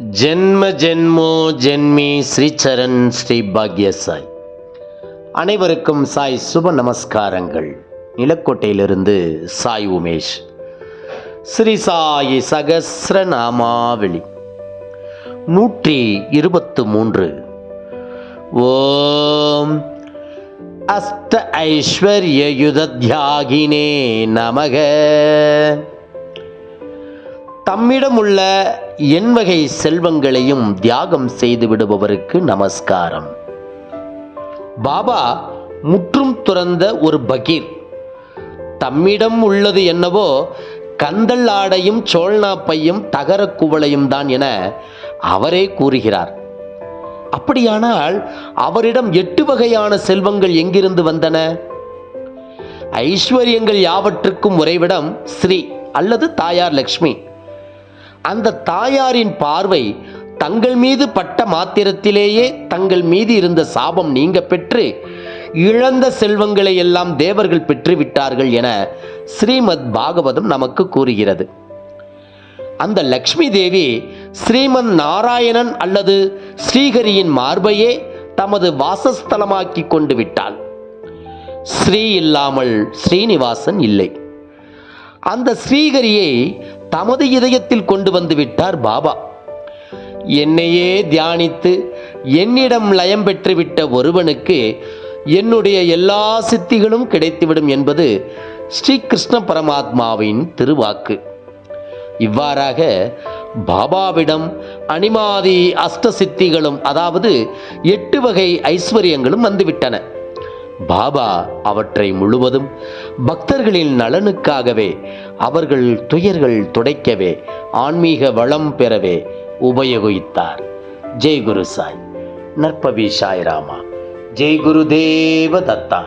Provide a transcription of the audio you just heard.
ஜென்ம ஜென்மோ ஜென்மி ஸ்ரீச்சரண் ஸ்ரீ பாக்யசாய். அனைவருக்கும் சாய் சுப நமஸ்காரங்கள். நிலக்கோட்டையிலிருந்து சாய் உமேஷ். ஸ்ரீ சாயி சகஸ்ர நாமாவளி நூற்றி இருபத்து மூன்று. ஓம் அஷ்ட ஐஸ்வர்ய யுதத்யாகினே நமக. தம்மிடமுள்ள எண்வகை செல்வங்களையும் தியாகம் செய்து விடுபவருக்கு நமஸ்காரம். பாபா முற்றும் துறந்த ஒரு பகீர். தம்மிடம் உள்ளது என்னவோ கந்தல் ஆடையும் சோழ்நாப்பையும் பையும் தகர குவளையும் தான் என அவரே கூறுகிறார். அப்படியானால் அவரிடம் எட்டு வகையான செல்வங்கள் எங்கிருந்து வந்தன? ஐஸ்வர்யங்கள் யாவற்றுக்கும் உறைவிடம் ஸ்ரீ அல்லது தாயார் லக்ஷ்மி. அந்த தாயாரின் பார்வை தங்கள் மீது பட்ட மாத்திரத்திலேயே தங்கள் மீது இருந்த சாபம் நீங்க பெற்று இழந்த செல்வங்களை எல்லாம் தேவர்கள் பெற்றுவிட்டார்கள் என ஸ்ரீமத் பாகவதம் நமக்கு கூறுகிறது. அந்த லக்ஷ்மி தேவி ஸ்ரீமன் நாராயணன் அல்லது ஸ்ரீஹரியின் மார்பையே தமது வாசஸ்தலமாக்கி கொண்டு விட்டாள். ஸ்ரீ இல்லாமல் ஸ்ரீனிவாசன் இல்லை. அந்த ஸ்ரீகரியை தமது இதயத்தில் கொண்டு வந்து விட்டார் பாபா. என்னையே தியானித்து என்னிடம் லயம் பெற்றுவிட்ட ஒருவனுக்கு என்னுடைய எல்லா சித்திகளும் கிடைத்துவிடும் என்பது ஸ்ரீ கிருஷ்ண பரமாத்மாவின் திருவாக்கு. இவ்வாறாக பாபாவிடம் அனிமாதி அஷ்ட சித்திகளும் அதாவது எட்டு வகை ஐஸ்வர்யங்களும் வந்துவிட்டன. பாபா அவற்றை முழுவதும் பக்தர்களின் நலனுக்காகவே அவர்கள் துயர்கள் துடைக்கவே ஆன்மீக வளம் பெறவே உபயோகித்தார். ஜெய் குரு சாய். நற்பவி சாய் ராமா. ஜெய் குருதேவ தத்தா